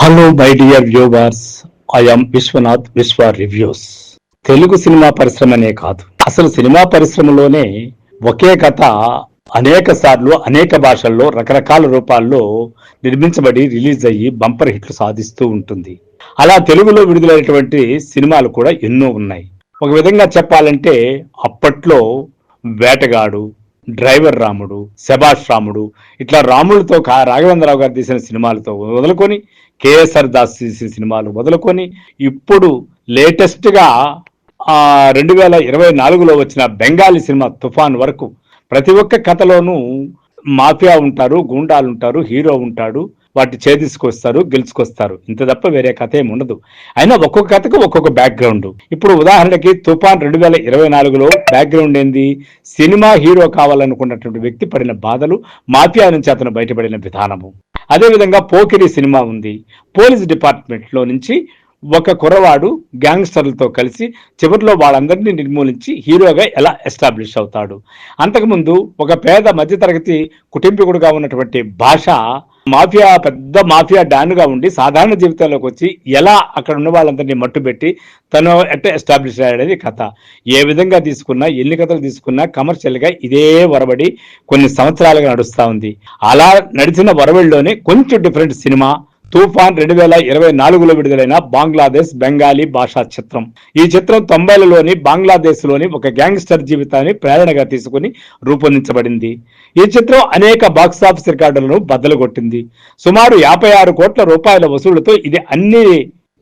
Hello my dear viewers I'm Vishwanath Vishwa reviews Telugu cinema పరిశ్రమనే కాదు. అసలు cinema పరిశ్రమలోనే ఒకే కథ అనేక సార్లు అనేక భాషల్లో రకరకాల రూపాల్లో నిర్మించబడి రిలీజ్ అయ్యి బంపర్ హిట్లు సాధిస్తూ ఉంటుంది. అలా తెలుగులో విడుదలైనటువంటి సినిమాలు కూడా ఎన్నో ఉన్నాయి. ఒక విధంగా చెప్పాలంటే అప్పట్లో వేటగాడు డ్రైవర్ రాముడు శభాష్ రాముడు ఇట్లా రాముడితో రాఘవేంద్రరావు గారు తీసిన సినిమాలతో వదులుకొని కేఎస్ఆర్ దాస్ తీసిన సినిమాలు వదులుకొని ఇప్పుడు లేటెస్ట్గా రెండు వేల ఇరవై నాలుగులో వచ్చిన బెంగాలీ సినిమా తుఫాన్ వరకు ప్రతి ఒక్క కథలోనూ మాఫియా ఉంటారు గూండాలు ఉంటారు హీరో ఉంటాడు. వాటిని ఛేదించుకొస్తారు గెలుచుకొస్తారు. ఇంత తప్ప వేరే కథ ఏమి ఉండదు. అయినా ఒక్కొక్క కథకు ఒక్కొక్క బ్యాక్గ్రౌండ్ ఇప్పుడు ఉదాహరణకి తుఫాన్ రెండు వేల ఇరవై నాలుగులో బ్యాక్గ్రౌండ్ ఏంది? సినిమా హీరో కావాలనుకున్నటువంటి వ్యక్తి పడిన బాధలు మాఫియా నుంచి అతను బయటపడిన విధానము. అదేవిధంగా పోకిరి సినిమా ఉంది. పోలీస్ డిపార్ట్మెంట్లో నుంచి ఒక కురవాడు గ్యాంగ్స్టర్లతో కలిసి చివరిలో వాళ్ళందరినీ నిర్మూలించి హీరోగా ఎలా ఎస్టాబ్లిష్ అవుతాడు? అంతకుముందు ఒక పేద మధ్యతరగతి కుటుంబీకుడుగా ఉన్నటువంటి భాష మాఫియా పెద్ద మాఫియా డాన్గా ఉండి సాధారణ జీవితంలోకి వచ్చి ఎలా అక్కడ ఉన్న వాళ్ళందరినీ మట్టుబెట్టి తను ఎట్లా ఎస్టాబ్లిష్ అయ్యాడని కథ. ఏ విధంగా తీసుకున్నా ఎన్ని కథలు తీసుకున్నా కమర్షియల్గా ఇదే వరబడి కొన్ని సంవత్సరాలుగా నడుస్తూ ఉంది. అలా నడిచిన వరవడిలోనే కొంచెం డిఫరెంట్ సినిమా తుఫాన్ రెండు వేల ఇరవై నాలుగులో విడుదలైన బంగ్లాదేశ్ బెంగాలీ భాషా చిత్రం. ఈ చిత్రం తొంభైలలోని బంగ్లాదేశ్లోని ఒక గ్యాంగ్స్టర్ జీవితాన్ని ప్రేరణగా తీసుకుని రూపొందించబడింది. ఈ చిత్రం అనేక బాక్సాఫీస్ రికార్డులను బద్దలు కొట్టింది సుమారు యాభై ఆరు కోట్ల రూపాయల వసూళ్ళతో ఇది అన్ని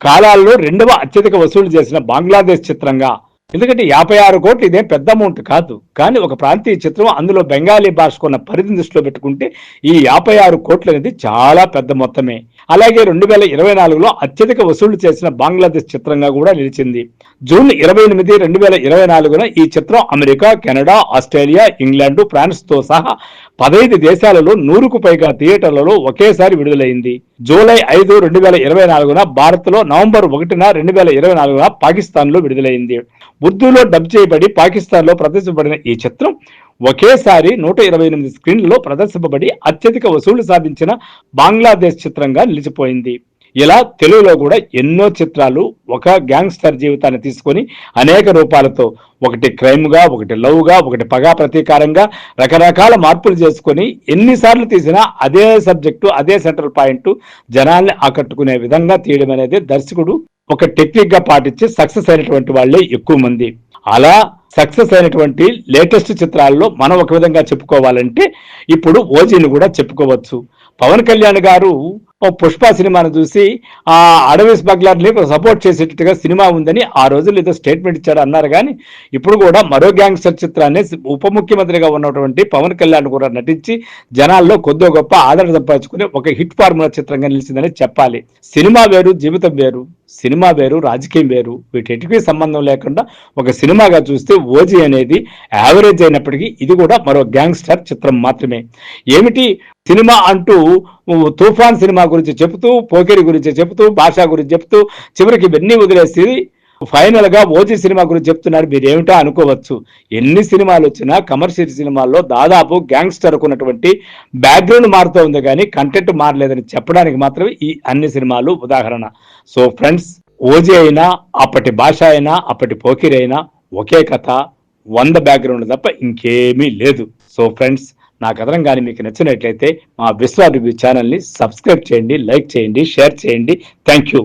కాలాల్లో రెండవ అత్యధిక వసూలు చేసిన బంగ్లాదేశ్ చిత్రంగా ఎందుకంటే యాభై ఆరు కోట్లు ఇదేం పెద్ద అమౌంట్ కాదు. కానీ ఒక ప్రాంతీయ చిత్రం అందులో బెంగాలీ భాషకున్న పరిధిని దృష్టిలో పెట్టుకుంటే ఈ యాభై ఆరు కోట్లు అనేది చాలా పెద్ద మొత్తమే. అలాగే రెండు వేల ఇరవై నాలుగులో అత్యధిక వసూలు చేసిన బంగ్లాదేశ్ చిత్రంగా కూడా నిలిచింది. జూన్ ఇరవై ఎనిమిది రెండు వేల ఇరవై నాలుగున ఈ చిత్రం అమెరికా కెనడా ఆస్ట్రేలియా ఇంగ్లాండ్ ఫ్రాన్స్తో సహా పదహైదు దేశాలలో నూరుకు పైగా థియేటర్లలో ఒకేసారి విడుదలైంది. జూలై ఐదు రెండు వేల ఇరవై నాలుగున భారత్లో నవంబర్ ఒకటిన రెండు వేల ఇరవై నాలుగున పాకిస్తాన్లో విడుదలైంది. ఉర్దూలో డబ్ చేయబడి పాకిస్తాన్లో ప్రదర్శించబడిన ఈ చిత్రం ఒకేసారి నూట ఇరవై ఎనిమిది స్క్రీన్లలో ప్రదర్శింపబడి అత్యధిక వసూళ్ళు సాధించిన బంగ్లాదేశ్ చిత్రంగా నిలిచిపోయింది. ఇలా తెలుగులో కూడా ఎన్నో చిత్రాలు ఒక గ్యాంగ్స్టర్ జీవితాన్ని తీసుకొని అనేక రూపాలతో ఒకటి క్రైమ్గా ఒకటి లవ్గా ఒకటి పగా ప్రతీకారంగా రకరకాల మార్పులు చేసుకొని ఎన్నిసార్లు తీసినా అదే సబ్జెక్టు అదే సెంట్రల్ పాయింట్ జనాల్ని ఆకట్టుకునే విధంగా తీయడం అనేది దర్శకుడు ఒక టెక్నిక్గా పాటించి సక్సెస్ అయినటువంటి వాళ్ళే ఎక్కువ మంది. అలా సక్సెస్ అయినటువంటి లేటెస్ట్ చిత్రాల్లో మనం ఒక విధంగా చెప్పుకోవాలంటే ఇప్పుడు ఓజీని కూడా చెప్పుకోవచ్చు. పవన్ కళ్యాణ్ గారు పుష్ప సినిమాను చూసి ఆ అడవి స్మగ్లర్ని సపోర్ట్ చేసేటట్టుగా సినిమా ఉందని ఆ రోజుల్లో ఏదో స్టేట్మెంట్ ఇచ్చాడు అన్నారు. కానీ ఇప్పుడు కూడా మరో గ్యాంగ్స్టర్ చిత్రాన్ని ఉప ముఖ్యమంత్రిగా ఉన్నటువంటి పవన్ కళ్యాణ్ కూడా నటించి జనాల్లో కొద్దో గొప్ప ఆదరణ సంపాదించుకుని ఒక హిట్ ఫార్ములా చిత్రంగా నిలిచిందని చెప్పాలి. సినిమా వేరు జీవితం వేరు సినిమా వేరు రాజకీయం వేరు వీటికి సంబంధం లేకుండా ఒక సినిమాగా చూస్తే ఓజీ అనేది యావరేజ్ అయినప్పటికీ ఇది కూడా మరో గ్యాంగ్స్టర్ చిత్రం మాత్రమే. ఏమిటి? సినిమా అంటూ తుఫాన్ సినిమా గురించి చెబుతూ పోకిరి గురించి చెబుతూ భాష గురించి చెప్తూ చివరికి ఇవన్నీ వదిలేసి ఫైనల్గా ఓజీ సినిమా గురించి చెప్తున్నారు మీరు ఏమిటో అనుకోవచ్చు. ఎన్ని సినిమాలు వచ్చినా కమర్షియల్ సినిమాల్లో దాదాపు గ్యాంగ్స్టర్ ఉన్నటువంటి బ్యాక్గ్రౌండ్ మారుతూ ఉంది కానీ కంటెంట్ మారలేదని చెప్పడానికి మాత్రమే ఈ అన్ని సినిమాలు ఉదాహరణ. సో ఫ్రెండ్స్ ఓజీ అయినా అప్పటి భాష అయినా అప్పటి పోకిరి అయినా ఒకే కథ వంద బ్యాక్గ్రౌండ్ తప్ప ఇంకేమీ లేదు. సో ఫ్రెండ్స్ నా కథనం కానీ మీకు నచ్చినట్లయితే మా విశ్వ రివ్యూ ఛానల్ని సబ్స్క్రైబ్ చేయండి లైక్ చేయండి షేర్ చేయండి. Thank you